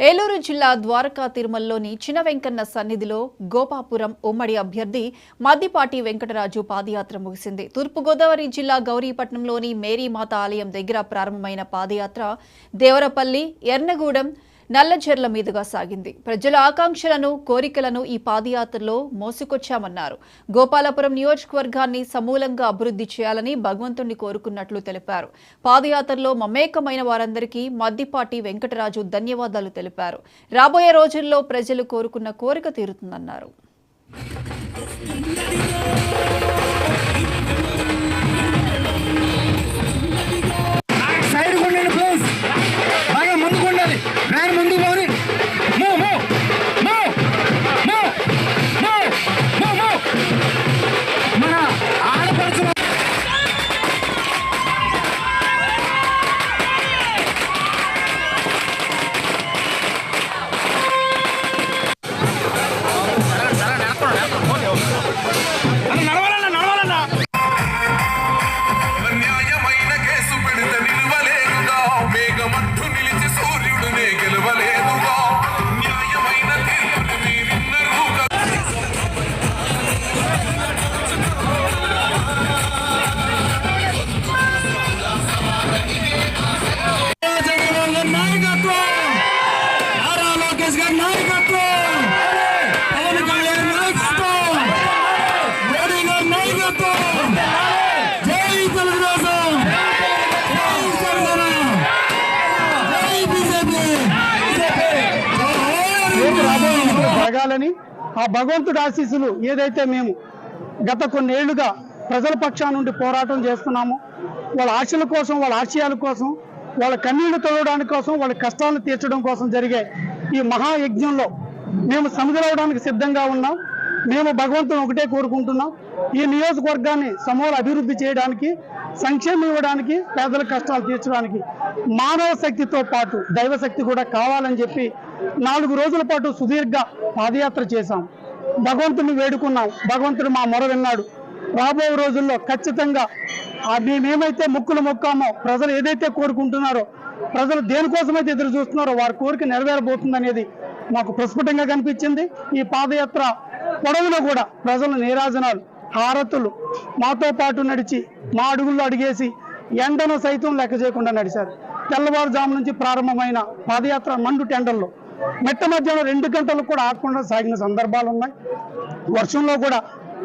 ఏలూరు జిల్లా ద్వారకా తిరుమలలోని చిన వెంకన్న సన్నిధిలో గోపాపురం ఉమ్మడి అభ్యర్థి మద్దిపాటి వెంకటరాజు పాదయాత్ర ముగిసింది. తూర్పుగోదావరి జిల్లా గౌరీపట్నంలోని మేరీమాత ఆలయం దగ్గర ప్రారంభమైన పాదయాత్ర దేవరపల్లి ఎర్నగూడెం నల్లజర్ల మీదుగా సాగింది. ప్రజల ఆకాంక్షలను కోరికలను ఈ పాదయాత్రలో మోసుకొచ్చామన్నారు. గోపాలపురం నియోజకవర్గాన్ని సమూలంగా అభివృద్ధి చేయాలని భగవంతుణ్ణి కోరుకున్నట్లు తెలిపారు. పాదయాత్రలో మమేకమైన వారందరికీ మద్దిపాటి వెంకటరాజు ధన్యవాదాలు తెలిపారు. రాబోయే రోజుల్లో ప్రజలు కోరుకున్న కోరిక తీరుతుందన్నారు. జరగాలని ఆ భగవంతుడి ఆశీస్సులు ఏదైతే మేము గత కొన్నేళ్ళుగా ప్రజల పక్షా నుండి పోరాటం చేస్తున్నాము వాళ్ళ ఆశల కోసం వాళ్ళ ఆశయాల కోసం వాళ్ళ కన్నీళ్ళు తొలగడానికి కోసం వాళ్ళ కష్టాలను తీర్చడం కోసం జరిగే ఈ మహాయజ్ఞంలో మేము సముద్రవడానికి సిద్ధంగా ఉన్నాం. మేము భగవంతుని ఒకటే కోరుకుంటున్నాం. ఈ నియోజకవర్గాన్ని సమూల అభివృద్ధి చేయడానికి సంక్షేమం ఇవ్వడానికి పేదల కష్టాలు తీర్చడానికి మానవ శక్తితో పాటు దైవ శక్తి కూడా కావాలని చెప్పి నాలుగు రోజుల పాటు సుదీర్ఘ పాదయాత్ర చేశాం. భగవంతుని వేడుకున్నాం. భగవంతుడు మా మొర విన్నాడు. రాబోయే రోజుల్లో ఖచ్చితంగా మేమేమైతే మొక్కులు మొక్కామో ప్రజలు ఏదైతే కోరుకుంటున్నారో ప్రజలు దేనికోసమైతే ఎదురు చూస్తున్నారో వారి కోరిక నెరవేరబోతుందనేది మాకు ప్రస్ఫుటంగా కనిపించింది. ఈ పాదయాత్ర పొడవులో కూడా ప్రజల నీరాజనాలు హారతులు మాతో పాటు నడిచి మా అడుగుల్లో అడిగేసి ఎండను సైతం లెక్క చేయకుండా నడిచారు. తెల్లవారుజాము నుంచి ప్రారంభమైన పాదయాత్ర మండు టెండల్లో మెట్ట మధ్యలో రెండు గంటలు కూడా ఆగకుండా సాగిన సందర్భాలు ఉన్నాయి. వర్షంలో కూడా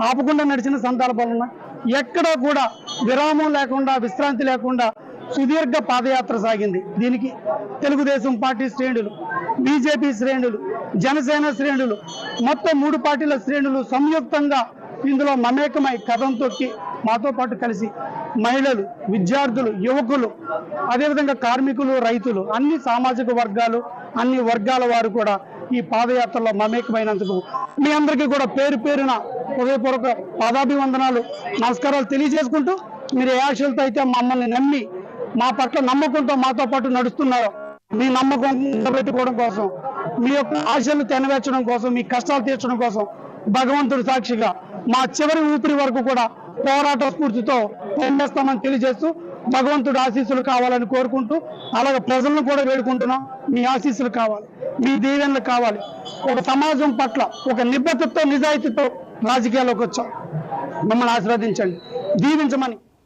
ఆపకుండా నడిచిన సందర్భాలు ఉన్నాయి. ఎక్కడా కూడా విరామం లేకుండా విశ్రాంతి లేకుండా సుదీర్ఘ పాదయాత్ర సాగింది. దీనికి తెలుగుదేశం పార్టీ శ్రేణులు బీజేపీ శ్రేణులు జనసేన శ్రేణులు మొత్తం మూడు పార్టీల శ్రేణులు సంయుక్తంగా ఇందులో మమేకమై కథం తొక్కి మాతో పాటు కలిసి మహిళలు విద్యార్థులు యువకులు అదేవిధంగా కార్మికులు రైతులు అన్ని సామాజిక వర్గాలు అన్ని వర్గాల వారు కూడా ఈ పాదయాత్రలో మమేకమైనందుకు మీ అందరికీ కూడా పేరు పేరున హృదయపూర్వక పాదాభివందనాలు నమస్కారాలు తెలియజేసుకుంటూ మీరు ఏ ఆశలతో అయితే మమ్మల్ని నమ్మి మా పట్ల నమ్మకంతో మాతో పాటు నడుస్తున్నారో మీ నమ్మకం నిలబెట్టుకోవడం కోసం మీ యొక్క ఆశలు తెనవేర్చడం కోసం మీ కష్టాలు తీర్చడం కోసం భగవంతుడు సాక్షిగా మా చివరి ఊపిరి వరకు కూడా పోరాట స్ఫూర్తితో పనిచేస్తామని తెలియజేస్తూ భగవంతుడు ఆశీస్సులు కావాలని కోరుకుంటూ అలాగే ప్రజలను కూడా వేడుకుంటున్నాం. మీ ఆశీస్సులు కావాలి మీ దీవెనలు కావాలి. ఒక సమాజం పట్ల ఒక నిబద్ధతతో నిజాయితీతో రాజకీయాల్లోకి వచ్చాం. మమ్మల్ని ఆశీర్వదించండి. దీవించమని